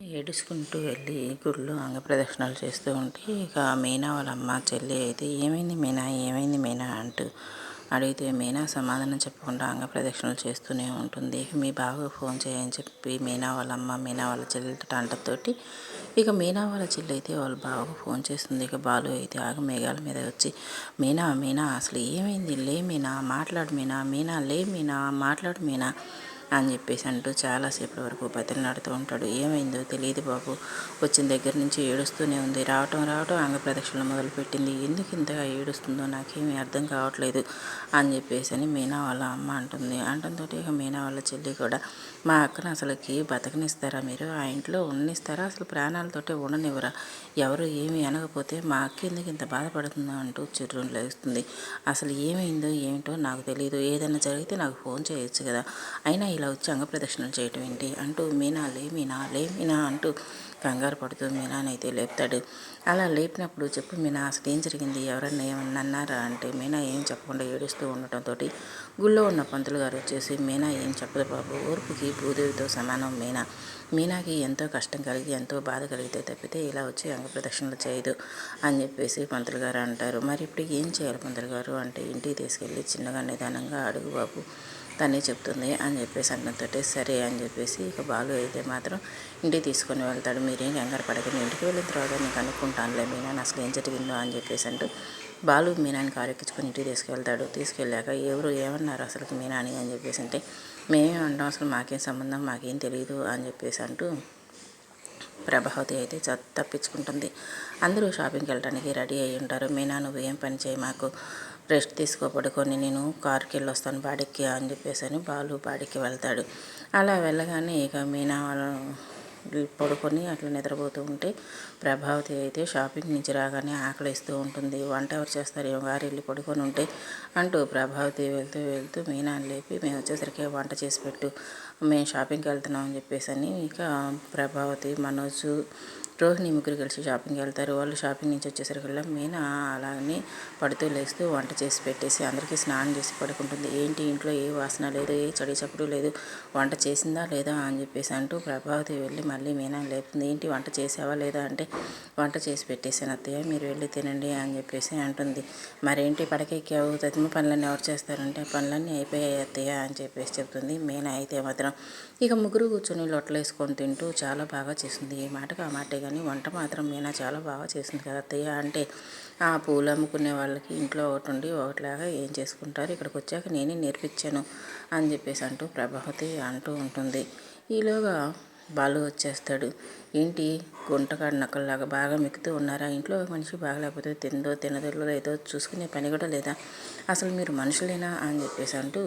ఏడుచుకుంటూ వెళ్ళి గుడిలో అంగప్రదక్షిణాలు చేస్తూ ఉంటే ఇక మీనా వాళ్ళ అమ్మ చెల్లి అయితే ఏమైంది మీనా? ఏమైంది మీనా? అంటూ అడిగితే మీనా సమాధానం చెప్పకుండా అంగప్రదక్షిణలు చేస్తూనే ఉంటుంది. మీ బావకు ఫోన్ చేయని చెప్పి మీనా వాళ్ళ అమ్మ మీనా వాళ్ళ చెల్లి అంటతోటి ఇక మీనా వాళ్ళ చెల్లి అయితే వాళ్ళ బావకు ఫోన్ చేస్తుంది. ఇక బాలు అయితే ఆగ మేఘాల మీద వచ్చి మీనా మీనా అసలు ఏమైంది? లే మీనా మాట్లాడు మీనా మీనా లే మీనా మాట్లాడు మీనా. అని చెప్పేసి అంటూ చాలాసేపటి వరకు బతిలాడుతూ ఉంటాడు. ఏమైందో తెలియదు బాబు. వచ్చిన దగ్గర నుంచి ఏడుస్తూనే ఉంది. రావటం రావటం అంగ ప్రదక్షిణలు మొదలుపెట్టింది. ఎందుకు ఇంతగా ఏడుస్తుందో నాకేమీ అర్థం కావట్లేదు అని చెప్పేసి అని మీనా వాళ్ళ అమ్మ అంటుంది. అంటంతో ఇక మీనా వాళ్ళ చెల్లి కూడా మా అక్కను అసలుకి బతకనిస్తారా మీరు? ఆ ఇంట్లో ఉండనిస్తారా? అసలు ప్రాణాలతోటే ఉండనివ్వరా? ఎవరు ఏమి అనకపోతే మా అక్క ఎందుకు ఇంత బాధపడుతుందో అంటూ చిర్రులు లేస్తుంది. అసలు ఏమైందో ఏమిటో నాకు తెలియదు ఏదైనా జరిగితే నాకు ఫోన్ చేయొచ్చు కదా. అయినా ఇలా వచ్చి అంగ ప్రదక్షిణలు చేయటం ఏంటి? అంటూ మీనా లే మీనా లే మీనా అంటూ కంగారు పడుతూ మీనానైతే లేపుతాడు. అలా లేపినప్పుడు చెప్పు మీనా అసలు ఏం జరిగింది? ఎవరన్నా ఏమన్నా అన్నారా అంటే మీనా ఏం చెప్పకుండా ఏడుస్తూ ఉండటంతో గుళ్ళో ఉన్న పంతులు గారు వచ్చేసి మీనా ఏం చెప్పదు బాబు ఓర్పుకి భూదేవితో సమానం మీనా. మీనాకి ఎంతో కష్టం కలిగి ఎంతో బాధ కలిగితే తప్పితే ఇలా వచ్చి అంగ ప్రదక్షిణలు చేయదు అని చెప్పేసి పంతులు గారు అంటారు. మరి ఇప్పుడు ఏం చేయాలి పంతులు గారు? అంటే ఇంటికి తీసుకెళ్ళి చిన్నగా నిదానంగా అడుగు బాబు తనే చెప్తుంది అని చెప్పేసి అన్నతోటే సరే అని చెప్పేసి ఇక బాలు అయితే మాత్రం ఇంటికి తీసుకొని వెళ్తాడు. మీరేం కంగారు పడకండి ఇంటికి వెళ్ళిన తర్వాత నేను కనుక్కుంటానులే మీనాన్ని అసలు ఏం జరిగిందో అని చెప్పేసి అంటూ బాలు మీనాని కారెక్కించుకొని ఇంటికి తీసుకెళ్తాడు. తీసుకెళ్ళాక ఎవరు ఏమన్నారు అసలు మీనాని అని చెప్పేసి అంటే మేమే అంటాం అసలు మాకేం సంబంధం మాకేం తెలియదు అని చెప్పేసి అంటూ ప్రభావతి అయితే తప్పించుకుంటుంది. అందరూ షాపింగ్కి వెళ్ళడానికి రెడీ అయ్యి ఉంటారు. మీనా నువ్వు ఏం పని చేయి మాకు రెస్ట్ తీసుకోబడుకొని నేను కారుకి వెళ్ళి వస్తాను బాడికి అని చెప్పేసి అని బాలు బాడికి వెళ్తాడు. అలా వెళ్ళగానే ఇక మీనా పడుకొని అట్లా నిద్రపోతూ ఉంటే ప్రభావతి అయితే షాపింగ్ నుంచి రాగానే ఆకలిస్తూ ఉంటుంది. వంట ఎవరు చేస్తారు? ఏమో వారు వెళ్ళి పడుకొని ఉంటే అంటూ ప్రభావతి వెళ్తూ వెళ్తూ మీనా లేపి మేము వచ్చేసరికి వంట చేసి పెట్టు. మేము షాపింగ్కి వెళ్తున్నాం అని చెప్పేసి అని ఇక ప్రభావతి మనోజు రోహిణి ముగ్గురు కలిసి షాపింగ్కి వెళ్తారు. వాళ్ళు షాపింగ్ నుంచి వచ్చేసరికల్లా మీనా అలాగని పడుతూ లేస్తూ వంట చేసి పెట్టేసి అందరికీ స్నానం చేసి పడుకుంటుంది. ఏంటి ఇంట్లో ఏ వాసన లేదు? ఏ చడి చప్పుడు లేదు? వంట చేసిందా లేదా అని చెప్పేసి అంటూ ప్రభావతి వెళ్ళి మళ్ళీ మీనా లేపుతుంది. ఏంటి వంట చేసావా లేదా అంటే వంట చేసి పెట్టేసాను అత్తయ్య. మీరు వెళ్ళి తినండి అని చెప్పేసి అంటుంది. మరేంటి పడకెక్కావు తదిమ పనులన్నీ ఎవరు చేస్తారంటే పనులన్నీ అయిపోయాయి అత్తయ్య అని చెప్పేసి చెప్తుంది మీనా అయితే మాత్రం. ఇక ముగ్గురు కూర్చొని లొట్టలు వేసుకొని తింటూ చాలా బాగా చేసింది ఈ మాటకు ఆ మాట కానీ వంట మాత్రం మీనా చాలా బాగా చేసింది కదా అత్తయ్య. అంటే ఆ పూలు అమ్ముకునే వాళ్ళకి ఇంట్లో ఒకటి ఉండి ఒకటిలాగా ఏం చేసుకుంటారు? ఇక్కడికి వచ్చాక నేనే నేర్పించాను అని చెప్పేసి అంటూ ప్రభావతి అంటూ ఉంటుంది. ఈలోగా బాలు వచ్చేస్తాడు. ఏంటి? గుంటకాడ నక్కల్లాగా బాగా మిక్కుతూ ఉన్నారా? ఇంట్లో మనిషి బాగలేకపోతే తిందో తినదో ఏదో చూసుకునే పని కూడా లేదా? అసలు మీరు మనుషులేనా? అని చెప్పేసి అంటూ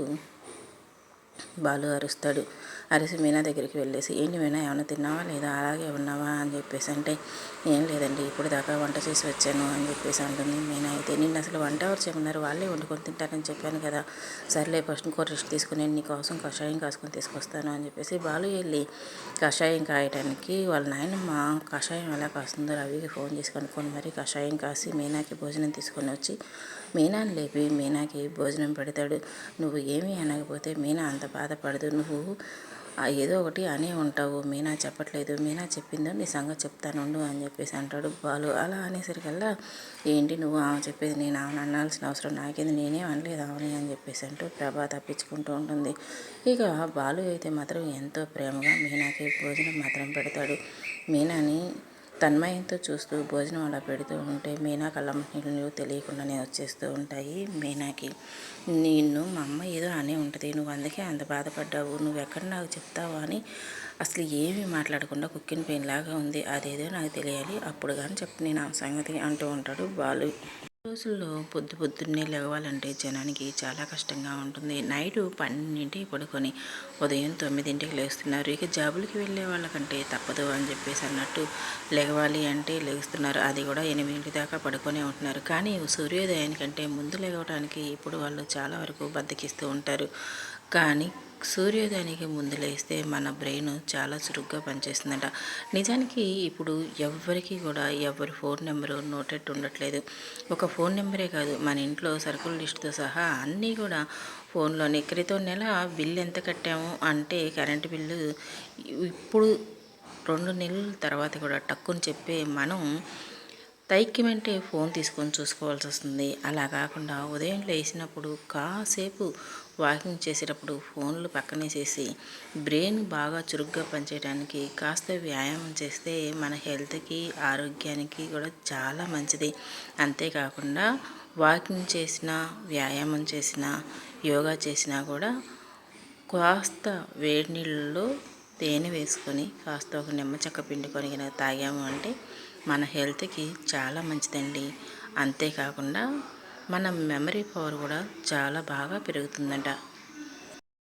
బాలు అరుస్తాడు. అరిసి మీనా దగ్గరికి వెళ్ళేసి ఏంటి మీనా ఏమైనా తిన్నావా లేదా? అలాగే ఉన్నావా? అని చెప్పేసి అంటే ఏం లేదండి ఇప్పుడు దాకా వంట చేసి వచ్చాను అని చెప్పేసి అంటుంది మీనా. అయితే నిన్ను అసలు వంట ఎవరు చేయమన్నారు? వాళ్ళే వండుకొని తింటారని చెప్పాను కదా. సర్లే ఫస్ట్ ఇంకో రెస్ట్ తీసుకుని నీ కోసం కషాయం కాసుకొని తీసుకొస్తాను అని చెప్పేసి బాలు వెళ్ళి కషాయం కాయటానికి వాళ్ళ నాయనమ్మ కషాయం ఎలా కాస్తుందో రవికి ఫోన్ చేసి కనుక్కొని మరి. కషాయం కాసి మీనాకి భోజనం తీసుకొని వచ్చి మీనాని లేపి మీనాకి భోజనం పెడతాడు. నువ్వు ఏమీ అనకపోతే మీనా అంత బాధపడదు. నువ్వు ఏదో ఒకటి అనే ఉంటావు. మీనా చెప్పట్లేదు. మీనా చెప్పిందో నీ సంగతి చెప్తానుండు అని చెప్పేసి అంటాడు బాలు. అలా అనేసరికల్లా ఏంటి నువ్వు ఆమె చెప్పేది నేను ఆమెను అనాల్సిన అవసరం నాకేది? నేనే అనలేదు ఆమెని అని చెప్పేసి అంటూ ప్రభా తప్పించుకుంటూ ఉంటుంది. ఇక బాలు అయితే మాత్రం ఎంతో ప్రేమగా మీనాకి భోజనం మాత్రం పెడతాడు. మీనాని తన్మయంతో చూస్తూ భోజనం అలా పెడుతూ ఉంటే మీనా కళ్ళ నీళ్ళు తెలియకుండానే వచ్చేస్తూ ఉంటాయి మీనాకి. నిన్ను మా అమ్మ ఏదో అనే ఉంటుంది. నువ్వు అందుకే అంత బాధపడ్డావు. నువ్వు ఎక్కడ నాకు చెప్తావా అని అసలు ఏమీ మాట్లాడకుండా కుక్కిన పెయిన్ లాగా ఉంది. అదేదో నాకు తెలియాలి. అప్పుడు కానీ చెప్పు నేను ఆ సంగతి అంటూ ఉంటాడు బాలు. రోజుల్లో పొద్దు పొద్దున్నే లేవాలంటే జనానికి చాలా కష్టంగా ఉంటుంది. నైటు పన్నెండింటికి పడుకొని ఉదయం తొమ్మిదింటికి లేస్తున్నారు. ఇక జాబులకి వెళ్ళే వాళ్ళకంటే తప్పదు అని చెప్పేసి అన్నట్టు లేవాలి అంటే లేస్తున్నారు. అది కూడా ఎనిమిదింటి దాకా పడుకొనే ఉంటున్నారు. కానీ సూర్యోదయానికంటే ముందు లేవడానికి ఇప్పుడు వాళ్ళు చాలా వరకు బద్దకిస్తూ ఉంటారు. కానీ సూర్యోదయానికి ముందు లేస్తే మన బ్రెయిన్ చాలా చురుగ్గా పనిచేస్తుందట. నిజానికి ఇప్పుడు ఎవరికి కూడా ఎవరి ఫోన్ నెంబరు నోటెట్ ఉండట్లేదు. ఒక ఫోన్ నెంబరే కాదు మన ఇంట్లో సరుకుల లిస్టుతో సహా అన్నీ కూడా ఫోన్లోనే. క్రితం నెల బిల్లు ఎంత కట్టాము అంటే కరెంటు బిల్లు ఇప్పుడు రెండు నెలల తర్వాత కూడా టక్కుని చెప్పే మనం తైక్యమంటే ఫోన్ తీసుకొని చూసుకోవాల్సి వస్తుంది. అలా కాకుండా ఉదయం లేచినప్పుడు కాసేపు వాకింగ్ చేసేటప్పుడు ఫోన్లు పక్కనేసేసి బ్రెయిన్ బాగా చురుగ్గా పనిచేయడానికి కాస్త వ్యాయామం చేస్తే మన హెల్త్కి ఆరోగ్యానికి కూడా చాలా మంచిది. అంతేకాకుండా వాకింగ్ చేసిన వ్యాయామం చేసిన యోగా చేసినా కూడా కాస్త వేడి నీళ్ళలో తేనె వేసుకొని కాస్త ఒక నిమ్మ చెక్క పిండుకొని కనుక తాగాము అంటే మన హెల్త్కి చాలా మంచిదండి. అంతేకాకుండా మన మెమరీ పవర్ కూడా చాలా బాగా పెరుగుతుందంట.